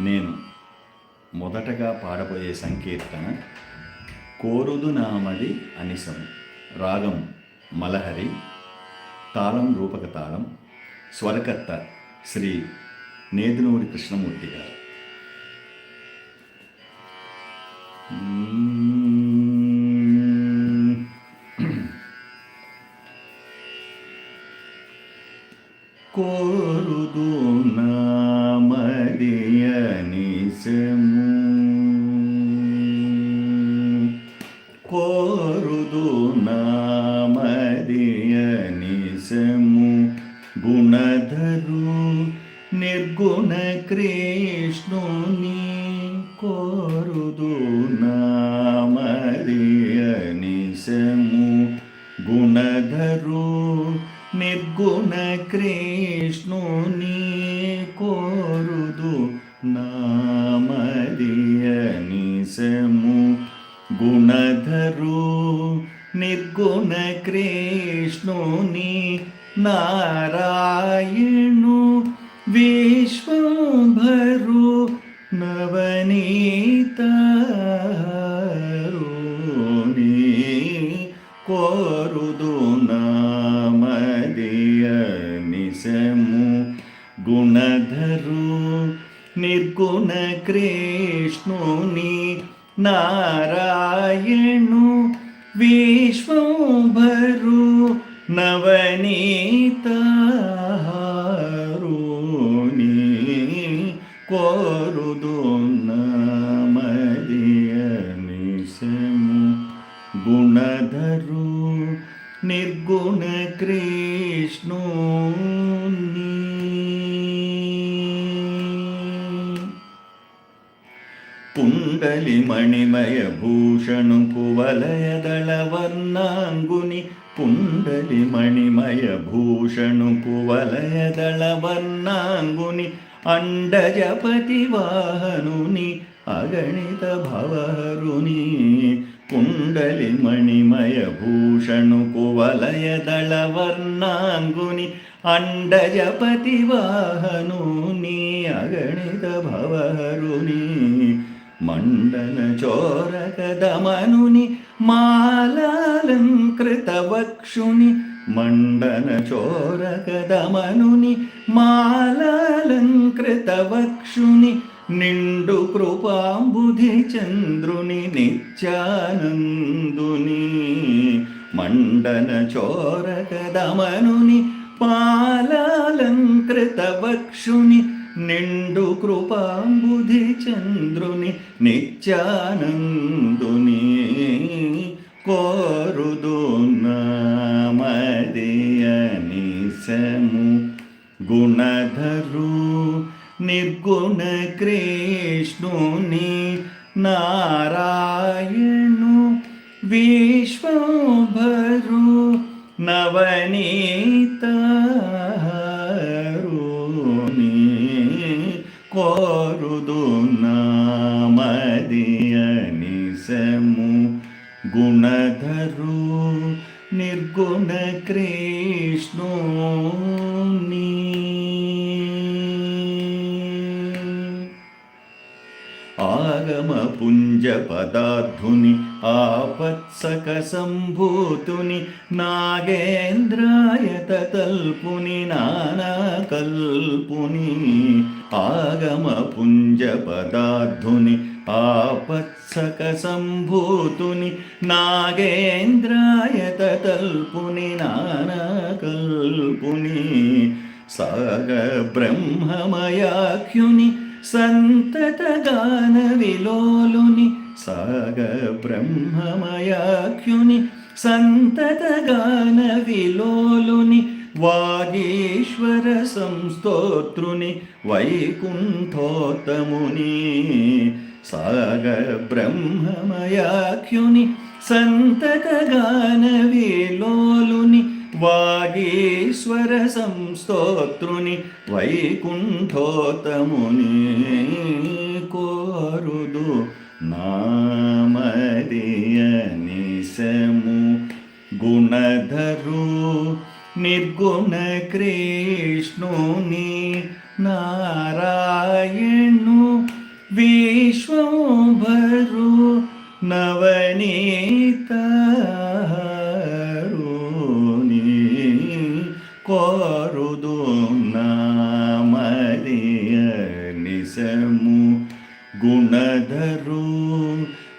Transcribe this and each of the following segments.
నేను మొదటగా పాడబోయే సంకీర్తన కోరుదు నామది అనిసం రాగం మలహరి తాళం రూపక తాళం స్వరకర్త శ్రీ నేదునూరి కృష్ణమూర్తి గారు. కోరుదు నా కృష్ణుని కోరుదు నామదియ నిసము గుణధరు నిర్గుణ కృష్ణుని కోరుదు నామదియ నిసము గుణధరు నిర్గుణ కృష్ణుని నారాయణు విశ్వంభరు నవనీతరుని కోరుదు నామదియ నిశము గుణధరు నిర్గుణ కృష్ణుని నారాయణు విశ్వంభరు నిర్గుణ కృష్ణుని పుండలి మణిమయ భూషణు కువలయదళ వర్ణాంగుని పుండలి మణిమయ భూషణు కువలయదళ వర్ణాంగుని అండజపతి వాహనుని అగణిత భవరుని కుండలి మణిమయ భూషణు కువలయదళ వర్ణాంగుని అండజపతి వాహనుని అగణిత భవరుని మండన చోరకదమనుని మాలాలంకృత వక్షుని మండన చోరకదమనుని మాలాలంకృత వక్షుని నిండు కృపాంబుధి చంద్రుని నిత్యానందుని మండన చోరకదమనుని పాలాలంకృత వక్షుని నిండు కృపాంబుధి చంద్రుని నిత్యానందుని కోరుదు నామదియ నిశము గుణధరు నిర్గుణ కృష్ణుని నారాయణు విశ్వభరు నవనీతరుని కోరుదు నామదియ నిశము గుణధరు నిర్గుణ క్రీ ఆగమ పుంజ పదార్థుని ఆపత్సక సంభూతుని నాగేంద్రాయ తల్పుని నానా కల్పుని ఆగమ పుంజ పదార్థుని ఆపత్సక సంభూతుని నాగేంద్రాయ తల్పుని నానా కల్పుని సాగ బ్రహ్మమయాఖ్యుని సంతతగాన విలోలుని సాగ బ్రహ్మమయాఖ్యుని సంతతగాన విలోలుని వాగీశ్వర సంస్తోత్రుని వైకుంఠోత్తముని సాగ బ్రహ్మమయాఖ్యుని సంతతగాన విలోలుని వాగీశ్వర సంస్తోత్రుని వైకుంఠోతముని కోరుదు నామదియ నిశము గుణధరు నిర్గుణ కృష్ణుని నారాయణు విశ్వంభరు నవనీతరుని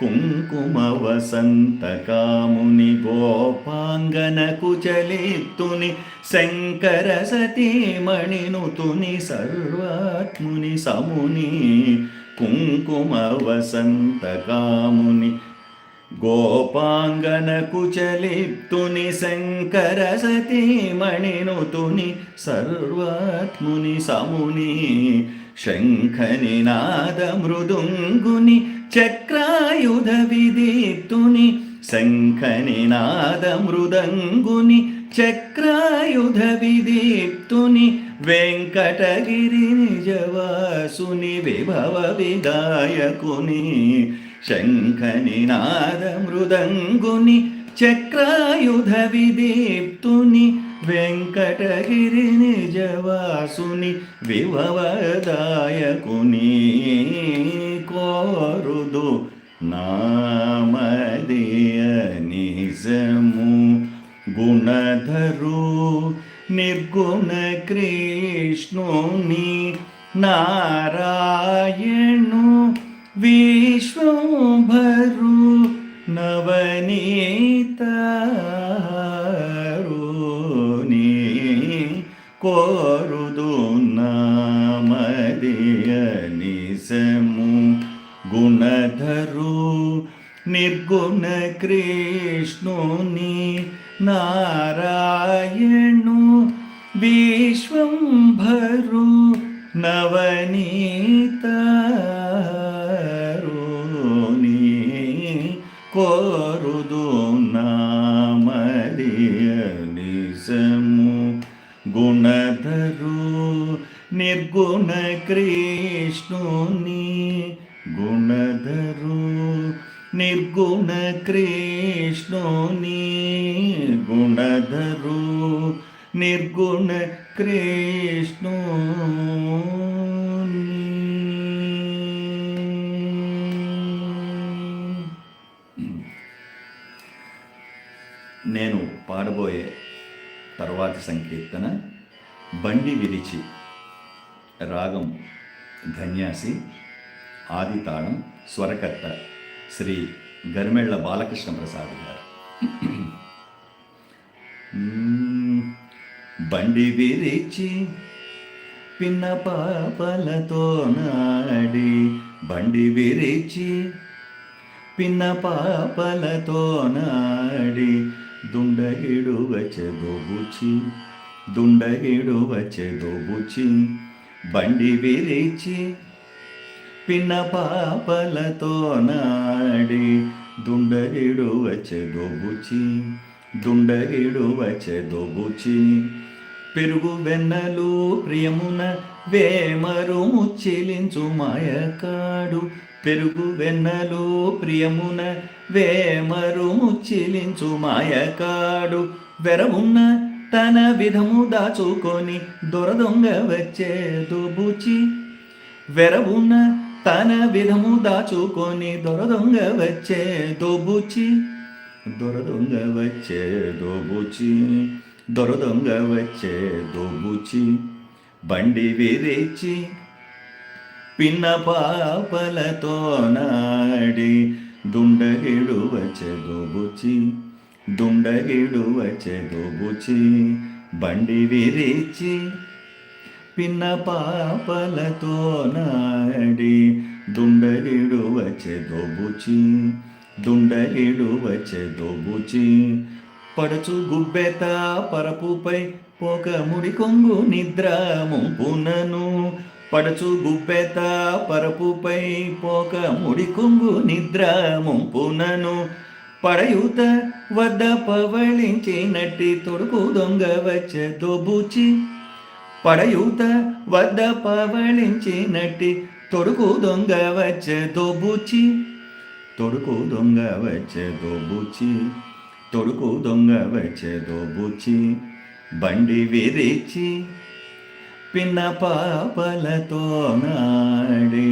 కాముని గోపాంగన కుచలిప్తుని కుంకుమ వసంత కాముని గోపాంగన కుచలిప్తుని శంకర సతీమణినుతుని సర్వాత్ముని సముని కుంకుమ వసంత కాముని గోపాంగన కుచలిప్తుని శంకర సతీమణినుతుని సర్వాత్ముని సముని శంఖని నాద మృదుంగుని చక్రాయుధ విదీప్తుని శంఖని నాద మృదంగుని చక్రాయుధ విదీప్తుని వెంకటగిరి నిజవాసుని విభవ విదాయకుని శంఖని నాద మృదంగుని చక్రాయుధ విదీప్తుని వెంకటగిరి నిజవాసుని విభవదాయకుని కోరు. కోరుదు నామదేయ నిజము గుణధరు నిర్గుణ కృష్ణుని నారాయణు విశ్వంభరు నవనీత విశ్వంభరు నవనీతరుని కోరుదు నామదియ నిశము గుణధరు నిర్గుణ కృష్ణుని గుణధరు నిర్గుణ కృష్ణుని నేను పాడబోయే తర్వాతి సంకీర్తన బండి విరిచి రాగం ధన్యాసి ఆది తాళం స్వరకర్త శ్రీ గరిమెళ్ళ బాలకృష్ణ ప్రసాద్ గారు. బండి విరిచి పిన్న పాపలతో నాడి బండి విరిచి పిన్న పాపలతో నాడి దుండగిడు వచ్చే దోబుచి దుండగిడు వచ్చే బండి విరిచి పిన్న పాపలతో నాడి దుండగిడు వచ్చే దోబుచి దుండగిడు వచ్చే పెరుగు వెన్నలు ప్రియమున వేమరు చెలించు మాయకాడు. పెరుగు వెన్నలు ప్రియమున వేమరు చెలించు మాయకాడు. వెరవున్న తన విధము దాచుకొని దొరదొంగ వచ్చే దుబుచి. వెరవున్న తన విధము దాచుకొని దొరదొంగ వచ్చే దోబుచి. దొరదొంగ వచ్చే దోబుచి. దొరదొంగ వచ్చే దొబ్బుచి బండి విరిచి పిన్న పాపలతో నాడి దుండగిడు వచ్చే దోబుచి దుండగిడు వచ్చే దోబుచి బండి విరిచి పిన్న పాపలతో నాడి దుండగిడు వచ్చే దోబుచి దుండగిడు వచ్చే దోబుచి పడుచు గుబ్బెత పరపుపై పోక ముడి కొంగు నిద్ర ముంపునను పడుచు గుబ్బెత పరపుపై పోక ముడి కొంగు నిద్ర ముంపునను పడయూత వద్ద పవళించినట్టి తొడుకు దొంగ వచ్చే దోబుచి. పడయూత వద్ద పవళించినట్టి తొడుకు దొంగ వచ్చే దోబుచి. తొడుకు దొంగ వచ్చే దోబుచి. తొడుకు దొంగ వచ్చే దోబుచి బండి విరిచి పిన్న పాపలతో నాడి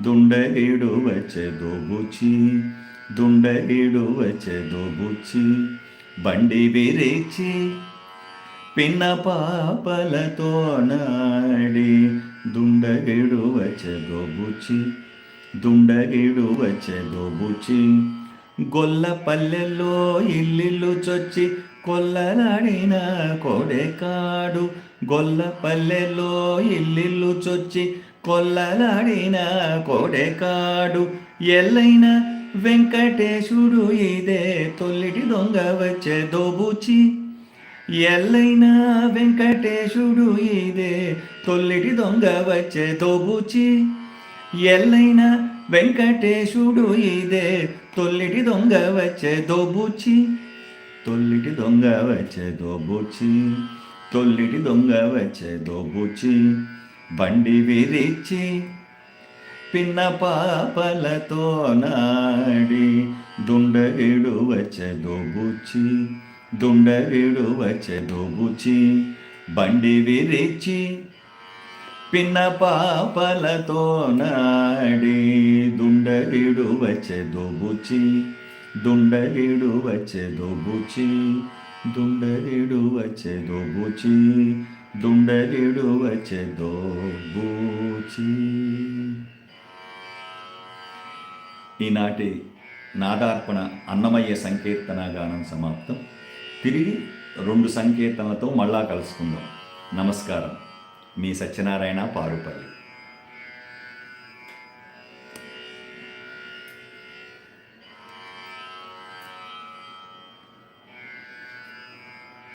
దుండగిడు వచ్చే దోబుచి దుండగిడు వచ్చే దోబుచి బండి విరిచి పిన్న పాపలతో నాడి దుండగిడు వచ్చే దోబుచి దుండగిడు వచ్చే గొల్లపల్లెలో గొల్ల పల్లెల్లో ఇల్లిల్లు చొచ్చి కొల్లలాడిన కొడెకాడు. గొల్ల పల్లెల్లో ఇల్లిల్లు చొచ్చి కొల్లలాడిన కొడెకాడు. ఎల్లైన వెంకటేశుడు ఇదే తొల్లిటి దొంగ వచ్చే దోబుచి. ఎల్లైన వెంకటేశుడు ఇదే తొల్లిటి దొంగ వచ్చే దోబుచి. ఎల్లైన వెంకటేశుడు ఇదే. తొల్లిటి దొంగ వచ్చే దోబుచ్చి తొల్లిటి దొంగ వచ్చే దోబుచ్చి తొల్లిటి దొంగ వచ్చే దోబుచ్చి బండి విరిచి పిన్న పాపలతో నాడి దుండగిడు వచ్చే దోబుచ్చి దుండగిడు వచ్చే దోబుచ్చి బండి విరిచి పిన్న పాపలతో నాడి దుండలిడు వచ్చే దోబుచి దుండగిడు వచ్చే దోబుచి దుండలిడు వచ్చే దోబుచి దుండగిడు వచ్చే దోబుచి. ఈనాటి నాదార్పణ అన్నమయ్య సంకీర్తన గానం సమాప్తం. తిరిగి రెండు సంకీర్తనలతో మళ్ళా కలుసుకుందాం. నమస్కారం. మీ సత్యనారాయణ పారుపల్లి.